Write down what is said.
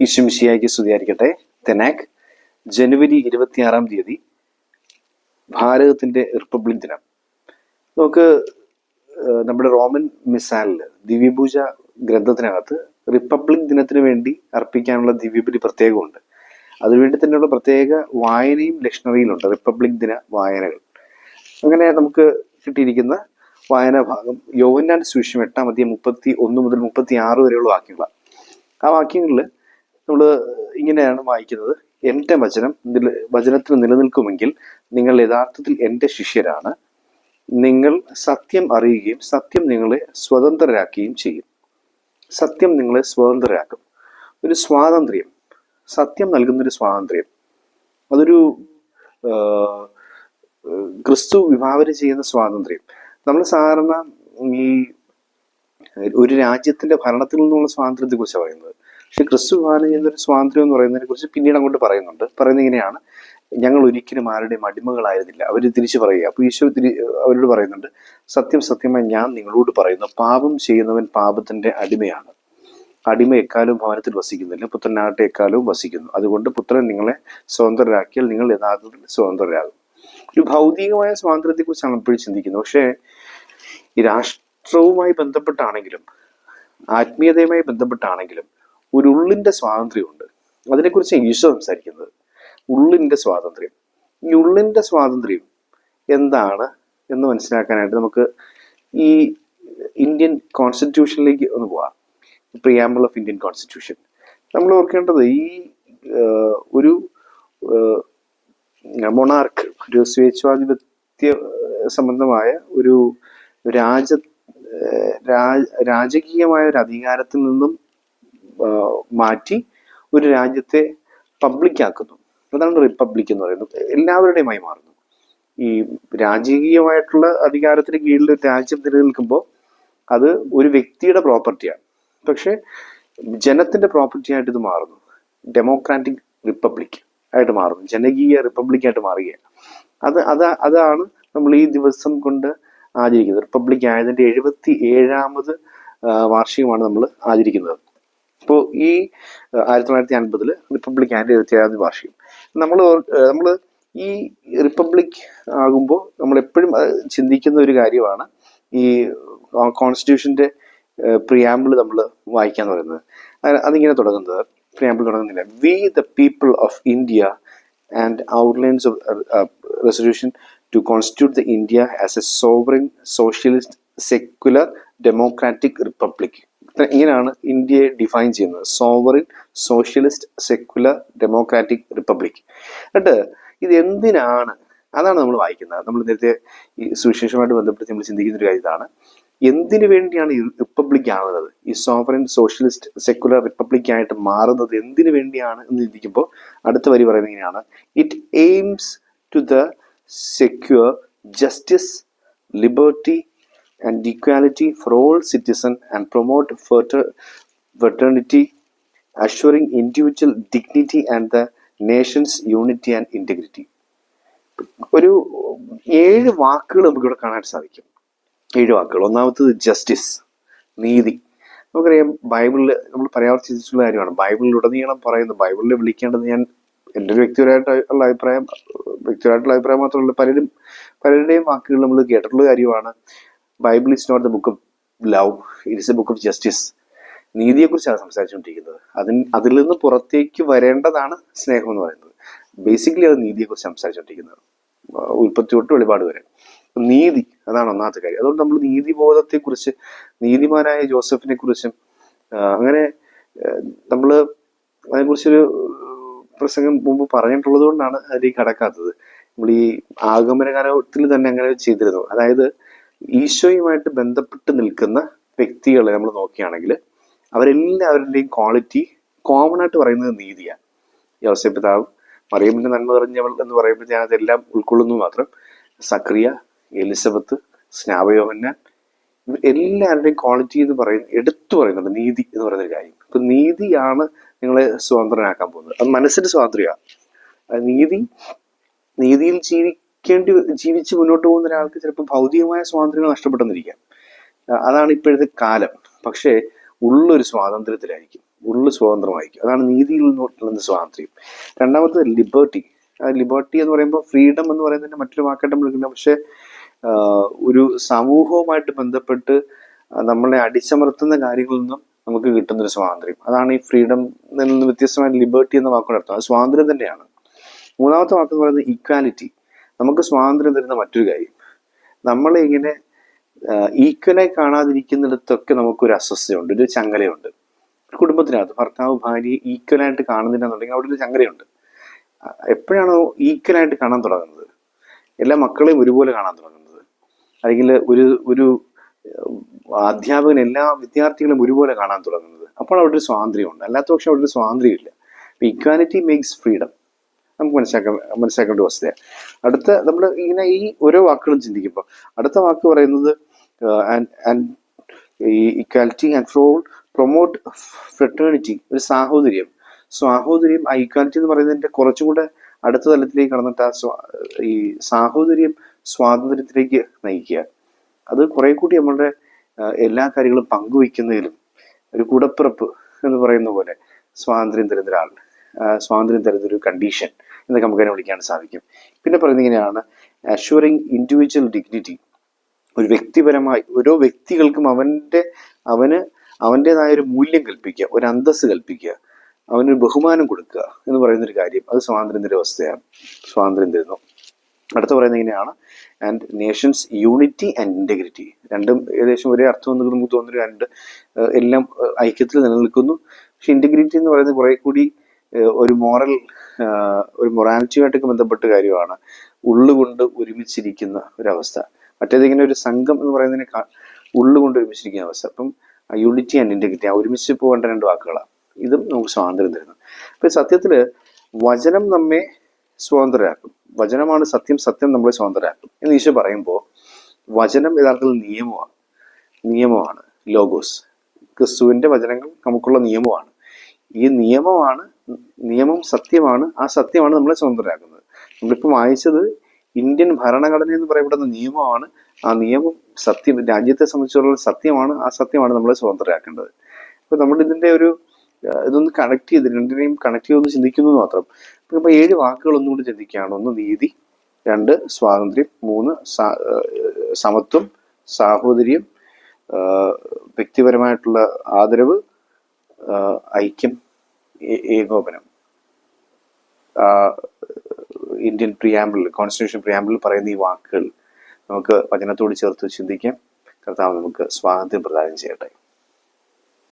ഈശ്വമിഷിയായിക്ക് സ്തുതിയായിരിക്കട്ടെ. തെനാക് ജനുവരി ഇരുപത്തിയാറാം തീയതി ഭാരതത്തിന്റെ റിപ്പബ്ലിക് ദിനം. നമുക്ക് നമ്മുടെ റോമൻ മിസാലിൽ ദിവ്യപൂജ ഗ്രന്ഥത്തിനകത്ത് റിപ്പബ്ലിക് ദിനത്തിന് വേണ്ടി അർപ്പിക്കാനുള്ള ദിവ്യബലി പ്രത്യേകമുണ്ട്. അതിനുവേണ്ടി തന്നെയുള്ള പ്രത്യേക വായനയും ലക്ഷണറിയിലുണ്ട്. റിപ്പബ്ലിക് ദിന വായനകൾ. അങ്ങനെ നമുക്ക് കിട്ടിയിരിക്കുന്ന വായനാ ഭാഗം യോവന്നാൻ സുവിശേഷം എട്ടാം മതി മുപ്പത്തി ഒന്ന് മുതൽ മുപ്പത്തി ആറ് വരെയുള്ള വാക്യങ്ങളാണ്. ആ വാക്യങ്ങളിൽ നമ്മൾ ഇങ്ങനെയാണ് വായിക്കുന്നത്. എന്റെ വചനം വചനത്തിന് നിലനിൽക്കുമെങ്കിൽ നിങ്ങൾ യഥാർത്ഥത്തിൽ എന്റെ ശിഷ്യരാണ്. നിങ്ങൾ സത്യം അറിയുകയും സത്യം നിങ്ങളെ സ്വതന്ത്രരാക്കുകയും ചെയ്യും. സത്യം നിങ്ങളെ സ്വതന്ത്രരാക്കും. ഒരു സ്വാതന്ത്ര്യം സത്യം നൽകുന്നൊരു സ്വാതന്ത്ര്യം. അതൊരു ക്രിസ്തു വിഭാവന ചെയ്യുന്ന സ്വാതന്ത്ര്യം. നമ്മൾ സാധാരണ ഈ ഒരു രാജ്യത്തിന്റെ ഭരണത്തിൽ നിന്നുള്ള സ്വാതന്ത്ര്യത്തെക്കുറിച്ചാണ് പറയുന്നത്. പക്ഷെ ക്രിസ്തു വിഭാവന ഒരു സ്വാതന്ത്ര്യം എന്ന് പറയുന്നതിനെ കുറിച്ച് പിന്നീട് അങ്ങോട്ട് പറയുന്നുണ്ട്. പറയുന്നത് ഇങ്ങനെയാണ്. ഞങ്ങൾ ഒരിക്കലും ആരുടെയും അടിമകളായിരുന്നില്ല. അവർ തിരിച്ചു പറയുക. അപ്പോൾ ഈശോ തിരി അവരോട് പറയുന്നുണ്ട് സത്യം സത്യമായി ഞാൻ നിങ്ങളോട് പറയുന്നു പാപം ചെയ്യുന്നവൻ പാപത്തിന്റെ അടിമയാണ്. അടിമ എക്കാലവും ഭവനത്തിൽ വസിക്കുന്നില്ല പുത്രനാകട്ടെ എക്കാലവും വസിക്കുന്നു. അതുകൊണ്ട് പുത്രൻ നിങ്ങളെ സ്വതന്ത്രരാക്കിയാൽ നിങ്ങൾ യഥാർത്ഥത്തിൽ സ്വതന്ത്രരാകും. ഒരു ഭൗതികമായ സ്വാതന്ത്ര്യത്തെ കുറിച്ചാണ് എപ്പോഴും ചിന്തിക്കുന്നത്. പക്ഷേ ഈ രാഷ്ട്രവുമായി ബന്ധപ്പെട്ടാണെങ്കിലും ആത്മീയതയുമായി ബന്ധപ്പെട്ടാണെങ്കിലും ഒരു ഉള്ളിന്റെ സ്വാതന്ത്ര്യമുണ്ട്. അതിനെക്കുറിച്ച് ഈശോ സംസാരിക്കുന്നത് ഉള്ളിന്റെ സ്വാതന്ത്ര്യം. ഈ ഉള്ളിന്റെ സ്വാതന്ത്ര്യം എന്താണ് എന്ന് മനസ്സിലാക്കാനായിട്ട് നമുക്ക് ഈ ഇന്ത്യൻ കോൺസ്റ്റിറ്റ്യൂഷനിലേക്ക് ഒന്ന് പോവാം. പ്രിയാമ്പിൾ ഓഫ് ഇന്ത്യൻ കോൺസ്റ്റിറ്റ്യൂഷൻ നമ്മൾ ഓർക്കേണ്ടത് ഈ ഒരു മൊണാർക്ക് ഒരു സ്വേച്ഛാധിപത്യ സംബന്ധമായ ഒരു രാജ രാജകീയമായ ഒരു അധികാരത്തിൽ നിന്നും മാറ്റി ഒരു രാജ്യത്തെ പബ്ലിക്കാക്കുന്നു അതാണ് റിപ്പബ്ലിക് എന്ന് പറയുന്നത്. എല്ലാവരുടെയുമായി മാറുന്നു. ഈ രാജകീയമായിട്ടുള്ള അധികാരത്തിന് കീഴിൽ രാജ്യം നിലനിൽക്കുമ്പോൾ അത് ഒരു വ്യക്തിയുടെ പ്രോപ്പർട്ടിയാണ് പക്ഷേ ജനത്തിന്റെ പ്രോപ്പർട്ടി ആയിട്ട് ഇത് മാറുന്നു. ഡെമോക്രാറ്റിക് റിപ്പബ്ലിക് ആയിട്ട് മാറുന്നു. ജനകീയ റിപ്പബ്ലിക് ആയിട്ട് മാറുകയാണ്. അത് അത് അതാണ് നമ്മൾ ഈ ദിവസം കൊണ്ട് ആചരിക്കുന്നത്. റിപ്പബ്ലിക് ആയതിന്റെ എഴുപത്തി ഏഴാമത് വാർഷികമാണ് നമ്മൾ ആചരിക്കുന്നത്. അപ്പോൾ ഈ ആയിരത്തി തൊള്ളായിരത്തി അൻപതിൽ റിപ്പബ്ലിക് ആൻഡ് എഴുപത്തി ഏഴാമത് വാർഷികം നമ്മൾ നമ്മൾ ഈ റിപ്പബ്ലിക് ആകുമ്പോൾ നമ്മൾ എപ്പോഴും ചിന്തിക്കുന്ന ഒരു കാര്യമാണ് ഈ കോൺസ്റ്റിറ്റ്യൂഷന്റെ പ്രിയാമ്പിൾ നമ്മൾ വായിക്കാൻ പറയുന്നത്. അത് അതിങ്ങനെ തുടങ്ങുന്നത്. Preamble തുടങ്ങുന്നില്ല. We the people of India and outlines of resolution to constitute the India as a sovereign socialist secular democratic republic ഇങ്ങനെയാണ് ഇന്ത്യയെ ഡിഫൈൻ ചെയ്യുന്നത്. Sovereign socialist secular democratic republic എന്നിട്ട് ഇത് എന്തിനാണ്? അതാണ് നമ്മൾ വായിക്കുന്നത്. നമ്മൾ നേരത്തെ ഈ സുവിശേഷമായിട്ട് ബന്ധപ്പെട്ട് നമ്മൾ ചിന്തിക്കുന്ന ഒരു കാര്യം ഇതാണ്. എന്തിനു വേണ്ടിയാണ് ഈ റിപ്പബ്ലിക് ആവുന്നത്? ഈ സോവറിൻ സോഷ്യലിസ്റ്റ് സെക്യുലർ റിപ്പബ്ലിക് ആയിട്ട് മാറുന്നത് എന്തിനു വേണ്ടിയാണ് എന്ന് ചിന്തിക്കുമ്പോൾ അടുത്ത വരി പറയുന്നത് ഇങ്ങനെയാണ്. It aims to the secure justice liberty and for all citizens and promote further fraternity, assuring individual dignity and the nation's unity and integrity. ഒരു ഏഴ് വാക്കുകൾ നമുക്കിവിടെ കാണാൻ സാധിക്കും. ഏഴ് വാക്കുകൾ. ഒന്നാമത്തത് ജസ്റ്റിസ് നീതി. നമുക്കറിയാം ബൈബിളിൽ നമ്മൾ പരാമർശിച്ചിട്ടുള്ള കാര്യമാണ്. ബൈബിളിലുടനീളം പറയുന്നത് ബൈബിളിൽ വിളിക്കേണ്ടത് ഞാൻ എന്റെ ഒരു വ്യക്തിപരമായിട്ടുള്ള അഭിപ്രായം വ്യക്തിപരമായിട്ടുള്ള അഭിപ്രായം മാത്രമല്ല പലരും പലരുടെയും വാക്കുകൾ നമ്മൾ കേട്ടിട്ടുള്ള കാര്യമാണ്. Bible is not the book of love it is a book of justice. നീതിയെക്കുറിച്ചാണ് സംസാരിച്ചുകൊണ്ടിരിക്കുന്നത്. അതിന് അതിൽ നിന്ന് പുറത്തേക്ക് വരേണ്ടതാണ് സ്നേഹം എന്ന് പറയുന്നത്. ബേസിക്കലി അത് നീതിയെക്കുറിച്ച് സംസാരിച്ചുകൊണ്ടിരിക്കുന്നത്. ഉൽപ്പത്തി തൊട്ട് വെളിപാട് വരെ. നീതി അതാണ് ഒന്നാമത്തെ കാര്യം. അതുകൊണ്ട് നമ്മൾ നീതിബോധത്തെക്കുറിച്ച് നീതിമാനായ ജോസഫിനെ കുറിച്ചും അങ്ങനെ നമ്മൾ അതിനെക്കുറിച്ചൊരു പ്രസംഗം മുമ്പ് പറഞ്ഞിട്ടുള്ളത് കൊണ്ടാണ് അതിലേക്ക് കടക്കാത്തത്. നമ്മൾ ഈ ആഗമനകാലത്തിൽ തന്നെ അങ്ങനെ ചെയ്തിരുന്നു അതായത് ഈശോയുമായിട്ട് ബന്ധപ്പെട്ട് നിൽക്കുന്ന വ്യക്തികളെ നമ്മൾ നോക്കുകയാണെങ്കിൽ അവരെല്ലാവരുടെയും ക്വാളിറ്റി കോമൺ ആയിട്ട് പറയുന്നത് നീതിയാണ് യോസഫ് പിതാവ് മറിയമ്മിന്റെ നന്മ നിറഞ്ഞവൾ എന്ന് പറയുമ്പോൾ ഞാൻ അതെല്ലാം ഉൾക്കൊള്ളുന്നു മാത്രം. സക്രിയ എലിസബത്ത് സ്നാപയോഹന്നാൻ എല്ലാവരുടെയും ക്വാളിറ്റി എന്ന് പറയുന്നത് എടുത്തു പറയുന്നുണ്ട് നീതി എന്ന് പറയുന്ന ഒരു കാര്യം. അപ്പൊ നീതിയാണ് നിങ്ങളെ സ്വതന്ത്രനാക്കാൻ പോകുന്നത്. അത് മനസ്സിന്റെ സ്വാതന്ത്ര്യമാണ് നീതി നീതിയിൽ ജീവിക്കേണ്ടി ജീവിച്ച് മുന്നോട്ട് പോകുന്ന ഒരാൾക്ക് ചിലപ്പോൾ ഭൗതികമായ സ്വാതന്ത്ര്യങ്ങൾ നഷ്ടപ്പെട്ടെന്നിരിക്കാം. അതാണ് ഇപ്പോഴത്തെ കാലം. പക്ഷേ ഉള്ളൊരു സ്വാതന്ത്ര്യത്തിലായിരിക്കും. ഉള്ളു സ്വാതന്ത്ര്യമായിരിക്കും. അതാണ് നീതിയിൽ നിന്നുള്ള സ്വാതന്ത്ര്യം. രണ്ടാമത്തെ ലിബർട്ടി. ലിബർട്ടി എന്ന് പറയുമ്പോൾ ഫ്രീഡം എന്ന് പറയുന്നതിന് മറ്റൊരു വാക്കായിട്ട് നമ്മൾ പക്ഷേ ഒരു സമൂഹവുമായിട്ട് ബന്ധപ്പെട്ട് നമ്മളെ അടിച്ചമർത്തുന്ന കാര്യങ്ങളിൽ നിന്നും നമുക്ക് കിട്ടുന്ന ഒരു സ്വാതന്ത്ര്യം. അതാണ് ഈ ഫ്രീഡം നിന്ന് വ്യത്യസ്തമായ ലിബർട്ടി എന്ന വാക്കുകൊണ്ട് അർത്ഥം അത് സ്വാതന്ത്ര്യം തന്നെയാണ്. മൂന്നാമത്തെ വാക്ക് എന്ന് പറയുന്നത് ഈക്വാലിറ്റി നമുക്ക് സ്വാതന്ത്ര്യം തരുന്ന മറ്റൊരു കാര്യം. നമ്മളെ ഇങ്ങനെ ഈക്വലായി കാണാതിരിക്കുന്നിടത്തൊക്കെ നമുക്കൊരു അസ്വസ്ഥയുണ്ട് ഒരു ചങ്ങലയുണ്ട്. ഒരു കുടുംബത്തിനകത്ത് ഭർത്താവ് ഭാര്യ ഈക്വലായിട്ട് കാണുന്നില്ലെന്നുണ്ടെങ്കിൽ അവിടെ ഒരു ചങ്ങലയുണ്ട്. എപ്പോഴാണോ ഈക്വലായിട്ട് കാണാൻ തുടങ്ങുന്നത്? എല്ലാ മക്കളെയും ഒരുപോലെ കാണാൻ തുടങ്ങുന്നത്. അല്ലെങ്കിൽ ഒരു ഒരു അധ്യാപകൻ എല്ലാ വിദ്യാർത്ഥികളും ഒരുപോലെ കാണാൻ തുടങ്ങുന്നത്. അപ്പോൾ അവിടെ ഒരു സ്വാതന്ത്ര്യമുണ്ട്. അല്ലാത്ത പക്ഷം അവിടെ ഒരു സ്വാതന്ത്ര്യമില്ല. ഇക്വാലിറ്റി മേക്സ് ഫ്രീഡം നമുക്ക് മനസ്സിലാക്കാൻ മനസ്സിലാക്കേണ്ട വസ്തുതയാണ്. അടുത്ത നമ്മൾ ഇങ്ങനെ ഈ ഓരോ വാക്കുകളും ചിന്തിക്കുമ്പോൾ അടുത്ത വാക്ക് പറയുന്നത് ഈ ഇക്വാലിറ്റി ആൻഡ് ഫ്രോൾ പ്രൊമോട്ട് ഫ്രെറ്റേണിറ്റി ഒരു സാഹോദര്യം. സാഹോദര്യം ആ ഇക്വാലിറ്റി എന്ന് പറയുന്നതിന്റെ കുറച്ചും കൂടെ അടുത്ത തലത്തിലേക്ക് കടന്നിട്ട് ആ ഈ സാഹോദര്യം സ്വാതന്ത്ര്യത്തിലേക്ക് നയിക്കുക. അത് കുറെ കൂടി നമ്മളുടെ എല്ലാ കാര്യങ്ങളും പങ്കുവയ്ക്കുന്നതിലും ഒരു കൂടപ്പിറപ്പ് എന്ന് പറയുന്ന പോലെ സ്വാതന്ത്ര്യം തരുന്ന ആ, സ്വാതന്ത്ര്യം തരുന്ന ഒരു കണ്ടീഷൻ എന്നൊക്കെ നമുക്ക് അതിനെ വിളിക്കാൻ സാധിക്കും. പിന്നെ പറയുന്നത് ഇങ്ങനെയാണ് അഷ്വറിങ് ഇൻഡിവിജ്വൽ ഡിഗ്നിറ്റി ഒരു വ്യക്തിപരമായി ഓരോ വ്യക്തികൾക്കും അവന്റെ അവന് അവന്റെതായ ഒരു മൂല്യം കൽപ്പിക്കുക ഒരു അന്തസ്സ് കൽപ്പിക്കുക അവനൊരു ബഹുമാനം കൊടുക്കുക എന്ന് പറയുന്ന ഒരു കാര്യം അത് സ്വാതന്ത്ര്യം തരുന്ന അവസ്ഥയാണ്. സ്വാതന്ത്ര്യം തരുന്നു. അടുത്ത പറയുന്നത് ഇങ്ങനെയാണ് and nations unity and integrity രണ്ടും ഏകദേശം ഒരേ അർത്ഥം എന്ന് നമുക്ക് തോന്നുന്നു രണ്ട് എല്ലാം ഐക്യത്തിൽ നിലനിൽക്കുന്നു. പക്ഷെ ഇന്റഗ്രിറ്റി എന്ന് പറയുന്നത് കുറെ കൂടി ഒരു മോറൽ ഒരു മൊറാലിറ്റിയുമായിട്ടൊക്കെ ബന്ധപ്പെട്ട കാര്യമാണ് ഉള്ളുകൊണ്ട് ഒരുമിച്ചിരിക്കുന്ന ഒരവസ്ഥ. മറ്റേത് ഇങ്ങനെ ഒരു സംഘം എന്ന് പറയുന്നതിനേക്കാൾ ഉള്ളുകൊണ്ട് ഒരുമിച്ചിരിക്കുന്ന അവസ്ഥ. അപ്പം യൂണിറ്റി ആൻഡ് ഇന്റഗ്രിറ്റി ആ ഒരുമിച്ച് പോകേണ്ട രണ്ട് വാക്കുകളാണ് ഇതും നമുക്ക് സ്വാതന്ത്ര്യം തരുന്നു. അപ്പൊ സത്യത്തിൽ വചനം നമ്മെ സ്വതന്ത്രരാക്കും. വചനമാണ് സത്യം സത്യം നമ്മളെ സ്വതന്ത്രരാക്കും. എന്ന് ഈശോ പറയുമ്പോൾ വചനം യഥാർത്ഥത്തിൽ നിയമമാണ്. നിയമമാണ് ലോഗോസ്. ക്രിസ്തുവിന്റെ വചനങ്ങൾ നമുക്കുള്ള നിയമമാണ്. ഈ നിയമമാണ് നിയമം സത്യമാണ്. ആ സത്യമാണ് നമ്മളെ സ്വതന്ത്രരാക്കുന്നത്. നമ്മളിപ്പോൾ വായിച്ചത് ഇന്ത്യൻ ഭരണഘടന എന്ന് പറയപ്പെടുന്ന നിയമമാണ്. ആ നിയമം സത്യം രാജ്യത്തെ സംബന്ധിച്ചുള്ള സത്യമാണ്. ആ സത്യമാണ് നമ്മളെ സ്വതന്ത്രരാക്കേണ്ടത്. അപ്പൊ നമ്മൾ ഇതിന്റെ ഒരു ഇതൊന്ന് കണക്ട് ചെയ്ത് രണ്ടിനെയും കണക്ട് ചെയ്തൊന്ന് ചിന്തിക്കുന്നു മാത്രം. അപ്പൊ ഇപ്പൊ ഏഴ് വാക്കുകൾ ഒന്നുകൂടി ചിന്തിക്കുകയാണ്. ഒന്ന് നീതി രണ്ട് സ്വാതന്ത്ര്യം മൂന്ന് സമത്വം സാഹോദര്യം വ്യക്തിപരമായിട്ടുള്ള ആദരവ് ഐക്യം ഏകോപനം. ഇന്ത്യൻ പ്രിയാമ്പിൾ കോൺസ്റ്റിറ്റ്യൂഷൻ പ്രിയാമ്പിൾ പറയുന്ന ഈ വാക്കുകൾ നമുക്ക് വചനത്തോട് ചേർത്ത് ചിന്തിക്കാം. കർത്താവ് നമുക്ക് സ്വാതന്ത്ര്യം പ്രദാനം ചെയ്യട്ടെ.